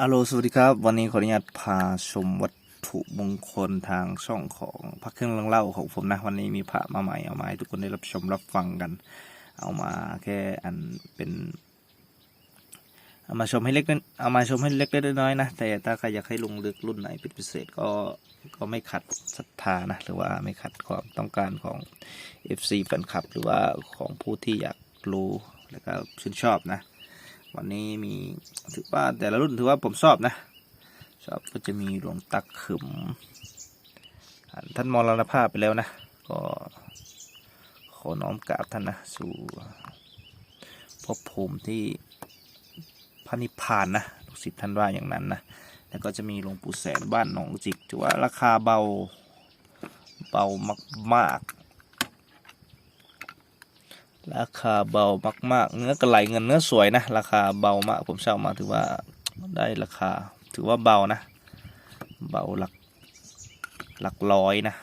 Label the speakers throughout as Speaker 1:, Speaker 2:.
Speaker 1: อาโลสวัสดีครับ วันนี้ขออนุญาตพาชมวัตถุมงคลทางช่องของพระเครื่องเรื่องเล่าของผมนะ วันนี้มีพระมาใหม่เอามาให้ทุกคนได้รับชมรับฟังกัน เอามาแค่อันเป็นเอามาชมให้เล็กเอามาชมให้เล็กๆน้อยๆนะ แต่ถ้าใครอยากให้ลงลึกรุ่นไหนเป็นพิเศษก็ก็ไม่ขัดศรัทธานะ หรือว่าไม่ขัดความต้องการของ FC แฟนคลับ หรือว่าของผู้ที่อยากรู้แล้วก็ชื่นชอบนะ วันนี้มีถือว่าแต่ละรุ่นถือว่าผมชอบนะชอบก็จะมีหลวงตักขึมอ่าท่านมรณภาพไปแล้วนะ ก็ขอน้อมกราบท่านนะ สู่ภพภูมิที่พระนิพพานนะลูกศิษย์ท่านว่าอย่างนั้นนะแล้วก็จะมีหลวงปู่แสนบ้านหนองจิกถือว่าราคาเบาเบามากๆ ราคาเบามากๆ เนื้อกระไหลเงินเนื้อสวยนะ ราคาเบามาก ผมเช่ามาถือว่าได้ราคา ถือว่าเบานะ เบาหลักหลักร้อยนะ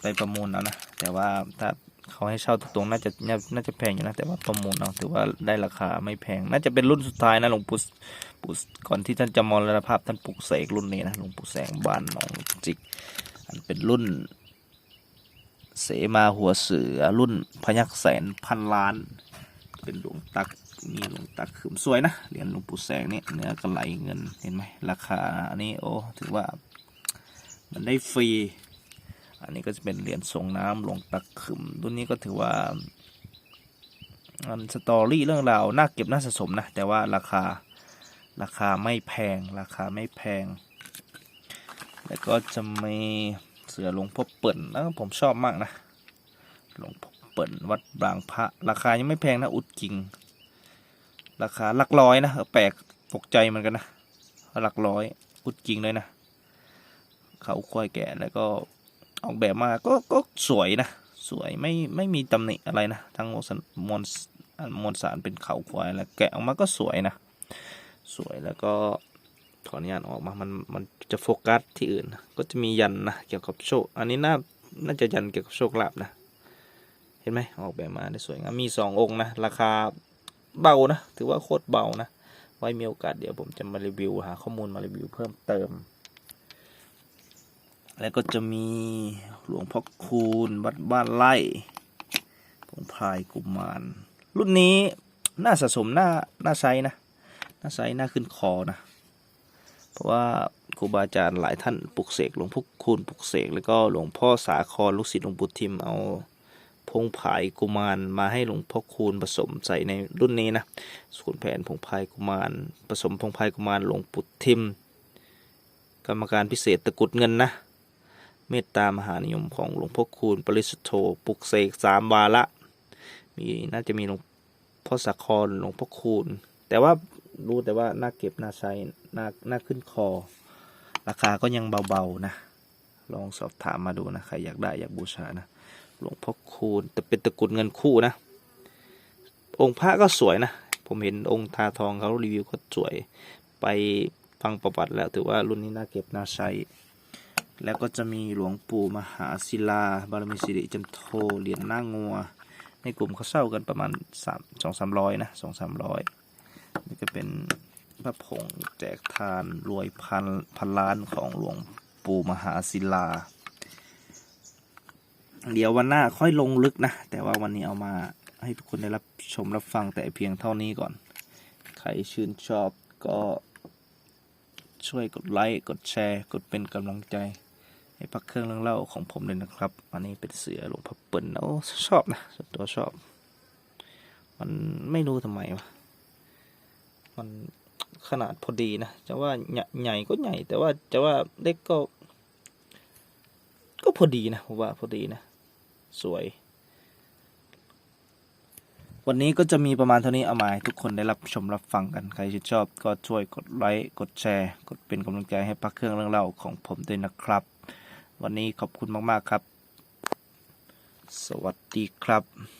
Speaker 1: ไปประมูลเอานะ แต่ว่าถ้าเขาให้เช่าตรงๆน่าจะน่าน่าจะแพงอยู่นะ แต่ว่าประมูลเอาถือว่าได้ราคาไม่แพง น่าจะเป็นรุ่นสุดท้ายนะหลวงปู่ปู่ก่อนที่ท่านจะมรณภาพท่านปลุกเสกรุ่นนี้นะหลวงปู่แสงบ้านหนองจิก อันเป็นรุ่น เสมาหัวเสือรุ่นพยักแสนพันล้าน เป็นหลวงตักมีหลวงตักขึมสวยนะเหรียญหลวงปู่แสงนี่เนื้อกระไหลเงินเห็นไหมราคาอันนี้โอ้ถือว่ามันได้ฟรี อันนี้ก็จะเป็นเหรียญทรงน้ำหลวงตักขึมรุ่นนี้ก็ถือว่ามันสตอรี่เรื่องราวน่าเก็บน่าสะสมนะ แต่ว่าราคาราคาไม่แพงราคาไม่แพง แล้วก็จะมี เสือหลวงพ่อเปิ่นแล้วผมชอบมากนะหลวงพ่อเปิ่นวัดบางพระ ราคายังไม่แพงนะอุดกิ่งราคาหลักร้อยนะแปลกตกใจเหมือนกันนะหลักร้อยอุดกิ่งเลยนะเขาควายแก่แล้วก็ออกแบบมาก็ก็สวยนะสวยไม่ไม่มีตำหนิอะไรนะทั้งมวลสมวลมวลสารเป็นเขาควายแล้วแกะออกมาก็สวยนะ สวยแล้วก็ ขออนุญาตออกมา มัน มันจะโฟกัสที่อื่น ก็จะมียันนะ เกี่ยวกับโชค อันนี้น่า น่าจะยันเกี่ยวกับโชคลาภนะ เห็นไหมออกแบบมาได้สวยงาม มีสององค์นะ ราคาเบานะ ถือว่าโคตรเบานะ ไว้มีโอกาสเดี๋ยวผมจะมารีวิวหาข้อมูลมารีวิวเพิ่มเติม แล้วก็จะมีหลวงพ่อคูณวัดบ้านไร่ผงพายกุมาร รุ่นนี้น่าสะสมน่า น่าใช้นะ น่าใช้น่าขึ้นคอนะ ราะว่าครูบาอาจารย์หลายท่านปลุกเสกหลวงพ่อคูณปลุกเสกแล้วก็หลวงพ่อสาครลูกศิษย์หลวงปู่ทิมเอาพงผายกุมารมาให้หลวงพ่อคูณผสมใส่ในรุ่นนี้นะส่วนแผนพงพายกุมารผสมพงพายกุมารหลวงปู่ทิม กรรมการพิเศษตะกุดเงินนะเมตตามหานิยมของหลวงพ่อคูณปริสุทธโธปลุกเสกสามวาระมีน่าจะมีหลวงพ่อสาครหลวงพ่อคูณแต่ว่า รู้แต่ว่าน่าเก็บน่าใช้น่าน่าขึ้นคอ ราคาก็ยังเบาๆนะ ลองสอบถามมาดูนะใครอยากได้อยากบูชานะหลวงพ่อคูณแต่เป็นตะกรุดเงินคู่นะ องค์พระก็สวยนะ ผมเห็นองค์ทาทองเขารีวิวก็สวย ไปฟังประวัติแล้วถือว่ารุ่นนี้น่าเก็บน่าใช้แล้วก็จะมีหลวงปู่มหาศิลา บารมีสิริจันโทเหรียญหน้างัว ในกลุ่มเขาเช่ากันประมาณสามสองสามร้อยนะสองสามร้อย นี่ก็เป็นพระผงแจกทานรวยพันพันล้านของหลวงปู่มหาศิลา เดี๋ยววันหน้าค่อยลงลึกนะ แต่ว่าวันนี้เอามาให้ทุกคนได้รับชมรับฟังแต่เพียงเท่านี้ก่อน ใครชื่นชอบก็ช่วยกดไลค์ กดแชร์ กดเป็นกำลังใจ ให้พักเครื่องเรื่องเล่าของผมเลยนะครับ อันนี้เป็นเสือหลวงพ่อเปิ่นโอ้ชอบนะส่วนตัวชอบ มันไม่รู้ทำไมวะ มันขนาดพอดีนะ จะว่าใหญ่ก็ใหญ่ แต่ว่าจะว่าเล็กก็ ก็พอดีนะผมว่าพอดีนะ สวย วันนี้ก็จะมีประมาณเท่านี้เอามาทุกคนได้รับชมรับฟังกัน ใครชื่นชอบก็ช่วยกดไลค์กดแชร์ กดเป็นกำลังใจให้พักเครื่องเรื่องเล่าของผมด้วยนะครับ วันนี้ขอบคุณมาก ๆ ครับ สวัสดีครับ